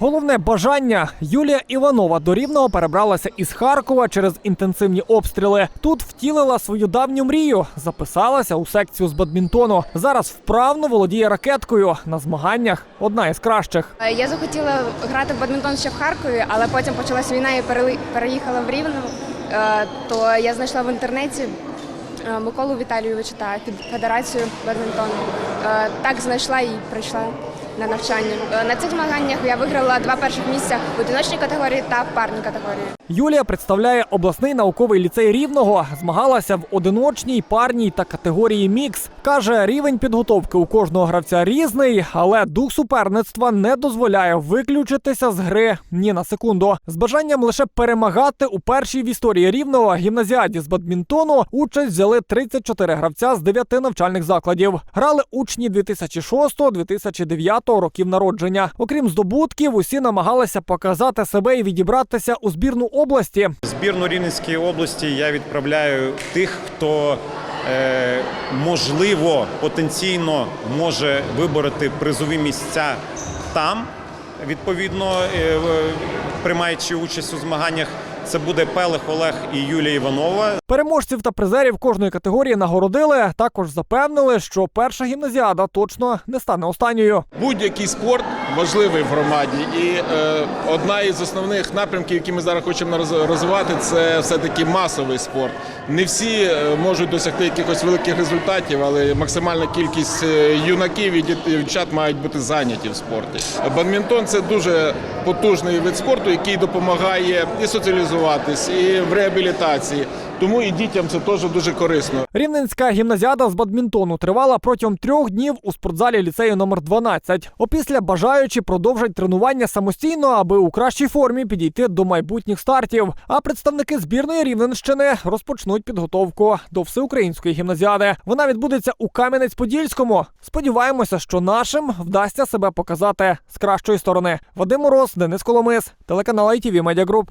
Головне бажання Юлія Іванова до Рівного перебралася із Харкова через інтенсивні обстріли. Тут втілила свою давню мрію, записалася у секцію з бадмінтону. Зараз вправно володіє ракеткою на змаганнях. Одна із кращих. Е, Я захотіла грати в бадмінтон ще в Харкові, але потім почалась війна і переїхала в Рівне. То я знайшла в інтернеті е, Миколу Віталійовича та федерацію бадмінтону. Е, Так знайшла і прийшла на навчання. Е, На цих змаганнях я виграла два перших місця в одиночній категорії та парній категорії. Юлія представляє обласний науковий ліцей Рівного. Змагалася в одиночній, парній та категорії мікс. каже, рівень підготовки у кожного гравця різний, але дух суперництва не дозволяє виключитися з гри ні на секунду. З бажанням лише перемагати у першій в історії рівного гімназіаді з бадмінтону участь взяли 34 гравця з 9 навчальних закладів. Грали учні 2006-2009 років народження. Окрім здобутків, усі намагалися показати себе і відібратися у збірну області. Збірну Рівненської області я відправляю тих, хто е, можливо потенційно може вибороти призові місця там. Відповідно, е, приймаючи участь у змаганнях, це буде Пелех Олег і Юлія Іванова. Переможців та призерів кожної категорії нагородили. Також запевнили, що перша гімназіада точно не стане останньою. Будь-який спорт важливий в громаді, і е, одна із основних напрямків, які ми зараз хочемо роз- розвивати, це все-таки масовий спорт. Не всі е, можуть досягти якихось великих результатів, але максимальна кількість е, юнаків і дівчат мають бути зайняті в спорті. Бадмінтон це дуже потужний вид спорту, який допомагає і соціалізуватись, і в реабілітації. Тому і дітям це теж дуже корисно. Рівненська гімназіада з бадмінтону тривала протягом трьох днів у спортзалі ліцею номер 12. Опісля бажаючі продовжать тренування самостійно, аби у кращій формі підійти до майбутніх стартів. А представники збірної Рівненщини розпочнуть підготовку до всеукраїнської гімназіади. Вона відбудеться у Кам'янець-Подільському. Сподіваємося, що нашим вдасться себе показати з кращої сторони. Вадим Мороз, Денис Коломис, телеканал ITV Media Group.